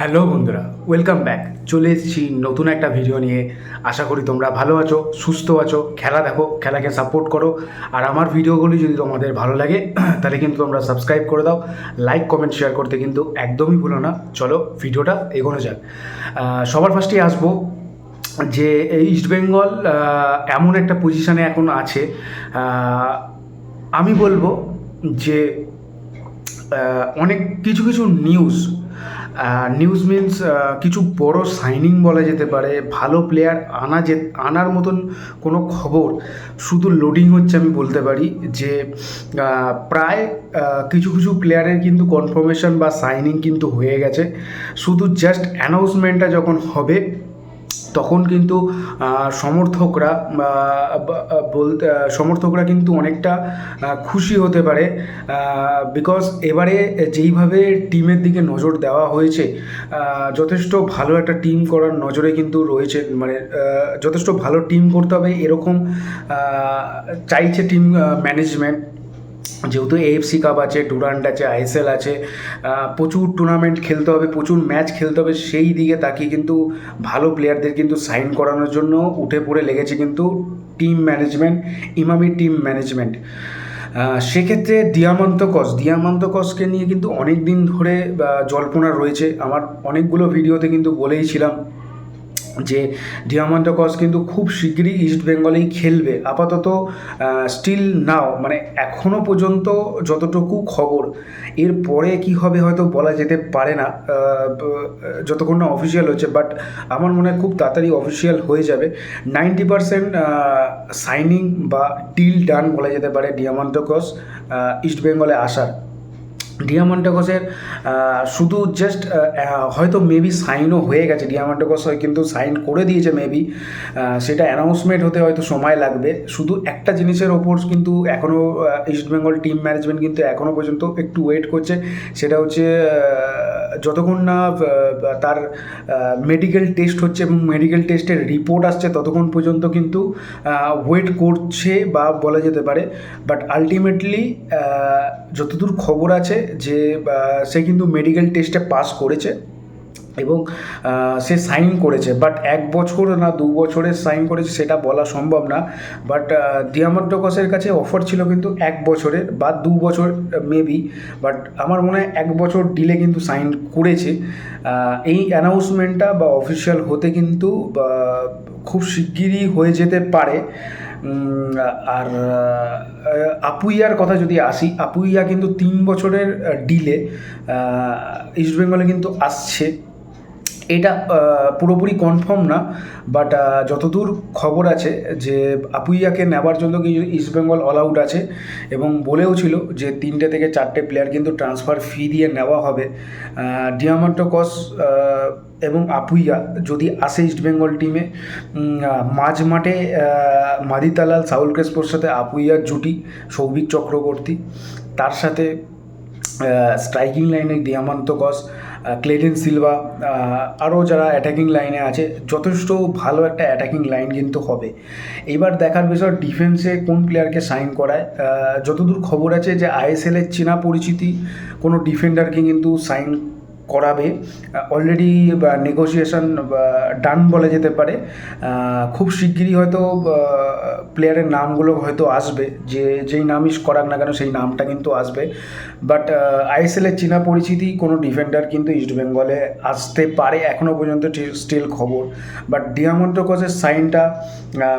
Hello বন্ধুরা welcome back চলে এসেছি নতুন একটা ভিডিও নিয়ে। আশা করি তোমরা ভালো আছো, সুস্থ আছো, খেলা দেখো, খেলাকে সাপোর্ট করো। আর আমার ভিডিওগুলি যদি তোমাদের ভালো লাগে, তাহলে কিন্তু তোমরা সাবস্ক্রাইব করে দাও। লাইক কমেন্ট শেয়ার করতে কিন্তু একদমই ভুলো না। চলো ভিডিওটা এগোনো যাক। সবার ফার্স্টেই আসব যে ইস্টবেঙ্গল এমন একটা পজিশানে এখন আছে। আমি বলব যে অনেক কিছু কিছু নিউজ নিউজ মিনস কিছু বড় সাইনিং বলা যেতে পারে, ভালো প্লেয়ার আনা যে, আনার মতন কোনো খবর, শুধু লোডিং হচ্ছে আমি বলতে পারি যে প্রায় কিছু কিছু প্লেয়ারের কিন্তু কনফার্মেশন বা সাইনিং কিন্তু হয়ে গেছে। শুধু জাস্ট অ্যানাউন্সমেন্টটা যখন হবে তখন কিন্তু সমর্থকরা বলতে, সমর্থকরা কিন্তু অনেকটা খুশি হতে পারে বিকজ এবারে যেইভাবে টিমের দিকে নজর দেওয়া হয়েছে যথেষ্ট ভালো একটা টিম করার নজরে কিন্তু রয়েছে মানে যথেষ্ট ভালো টিম করতে হবে এরকম চাইছে টিম ম্যানেজমেন্ট যেহেতু এএফসি কাপ আছে ডুরান্ট আছে আইএসএল আছে প্রচুর টুর্নামেন্ট খেলতে হবে, প্রচুর ম্যাচ খেলতে হবে, সেই দিকে তাকিয়ে কিন্তু ভালো প্লেয়ারদের কিন্তু সাইন করানোর জন্য উঠে পড়ে লেগেছে কিন্তু team management Emami team management সেক্ষেত্রে দিয়ামন্ত কস দিয়ামন্ত কসকে নিয়ে কিন্তু অনেক দিন ধরে জল্পনা রয়েছে। আমার অনেকগুলো ভিডিওতে কিন্তু বলেইছিলাম যে ডিয়ামান্ড কস কিন্তু খুব শীঘ্রই ইস্ট বেঙ্গলেই খেলবে। আপাতত স্টিল নাও মানে এখনও পর্যন্ত যতটুকু খবর, এর পরে কি হবে হয়তো বলা যেতে পারে না যতক্ষণ না অফিসিয়াল হচ্ছে বাট আমার মনে হয় খুব তাড়াতাড়ি অফিসিয়াল হয়ে যাবে। নাইনটি পারসেন্ট সাইনিং বা ডিল ডান বলা যেতে পারে ডিয়ামান্ড কস ইস্ট বেঙ্গলে আসার। ডিয়ামান্টাকসের শুধু জাস্ট হয়তো মেবি সাইনও হয়ে গেছে। ডিয়ামান্টাকস কিন্তু সাইন করে দিয়েছে মেবি সেটা অ্যানাউন্সমেন্ট হতে হয়তো সময় লাগবে। শুধু একটা জিনিসের ওপর কিন্তু এখনও ইস্টবেঙ্গল টিম ম্যানেজমেন্ট কিন্তু এখনও পর্যন্ত একটু ওয়েট করছে। সেটা হচ্ছে যতক্ষণ না তার মেডিকেল টেস্ট হচ্ছে এবং মেডিকেল টেস্টের রিপোর্ট আসছে ততক্ষণ পর্যন্ত কিন্তু ওয়েট করছে বা বলা যেতে পারে বাট আলটিমেটলি যতদূর খবর আছে যে সে কিন্তু মেডিকেল টেস্টে পাস করেছে। এবং সে সাইন করেছে বাট এক বছর না দু বছরের সাইন করেছে সেটা বলা সম্ভব না বাট দিয়ামান্টকসের কাছে অফার ছিল কিন্তু এক বছরের বা দু বছর মেবি বাট আমার মনে হয় এক বছর ডিলে কিন্তু সাইন করেছে এই অ্যানাউন্সমেন্টটা বা অফিসিয়াল হতে কিন্তু খুব শিগগিরই হয়ে যেতে পারে আর আপুইয়ার কথা যদি আসি, আপুইয়া কিন্তু তিন বছরের ডিলে ইস্টবেঙ্গলে কিন্তু আসছে এটা পুরোপুরি কনফার্ম না বাট যতদূর খবর আছে যে আপুইয়াকে নেওয়ার জন্য কিন্তু ইস্টবেঙ্গল অল আউট আছে, এবং বলেও ছিল যে তিনটে থেকে চারটে প্লেয়ার কিন্তু ট্রান্সফার ফি দিয়ে নেওয়া হবে। ডিয়ামান্টোকস এবং আপুইয়া যদি আসে ইস্টবেঙ্গল টিমে মাঝ মাঠে মাদিতালাল, সাউল ক্রেসপোর সাথে আপুইয়ার জুটি, সৌভিক চক্রবর্তী, তার সাথে স্ট্রাইকিং লাইনে দিয়ামান্ত গস ক্লেডেন সিলভা আরও যারা অ্যাটাকিং লাইনে আছে, যথেষ্ট ভালো একটা অ্যাটাকিং লাইন কিন্তু হবে। এইবার দেখার বিষয় ডিফেন্সে কোন প্লেয়ারকে সাইন করায়? যতদূর খবর আছে যে আইএসএলের চেনা পরিচিতি, কোনো ডিফেন্ডারকে কিন্তু সাইন করাবে। অলরেডি নেগোসিয়েশন ডান বলা যেতে পারে। খুব শিগগিরই হয়তো প্লেয়ারের নামগুলো হয়তো আসবে। যে, যেই নামই করাক না কেন, সেই নামটা কিন্তু আসবে। বাট আইএসএলের চীনা পরিচিতি কোনো ডিফেন্ডার কিন্তু ইস্ট বেঙ্গলে আসতে পারে এখনও পর্যন্ত স্টিল খবর। বাট ডিয়ামন্টোকসের সাইনটা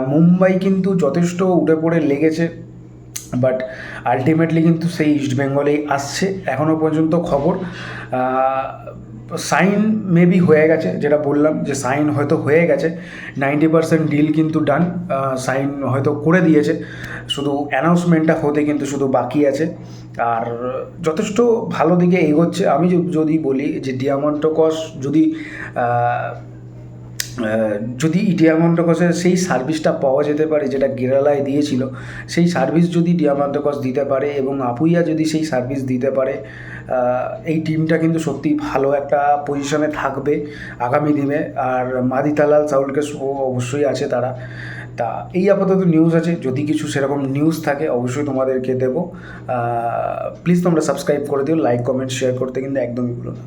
মুম্বাই কিন্তু যথেষ্ট উঠে পড়ে লেগেছে। বাট আলটিমেটলি কিন্তু সেই ইস্ট বেঙ্গলেই আসছে। এখনও পর্যন্ত খবর সাইন মেবি হয়ে গেছে, যেটা বললাম যে সাইন হয়তো হয়ে গেছে। নাইনটি পার্সেন্ট ডিল কিন্তু ডান সাইন হয়তো করে দিয়েছে। শুধু অ্যানাউন্সমেন্টটা হতে কিন্তু শুধু বাকি আছে। আর যথেষ্ট ভালো দিকে এগোচ্ছে। আমি যদি বলি যে ডিয়ামন্টোকস যদি যদি ডিয়ামান্টোকসের সেই সার্ভিসটা পাওয়া যেতে পারে, যেটা কেরালায় দিয়েছিল, সেই সার্ভিস যদি ডিয়ামান্টোকস দিতে পারে এবং আপুইয়া যদি সেই সার্ভিস দিতে পারে এই টিমটা কিন্তু সত্যি ভালো একটা পজিশনে থাকবে আগামী দিনে। আর মাদিতালাল সাউলকে অবশ্যই আছে তারা। তা এই আপাতত নিউজ আছে, যদি কিছু সেরকম নিউজ থাকে অবশ্যই তোমাদেরকে দেবো। প্লিজ তোমরা সাবস্ক্রাইব করে দিও লাইক কমেন্ট শেয়ার করতে কিন্তু একদমই ভুলো না।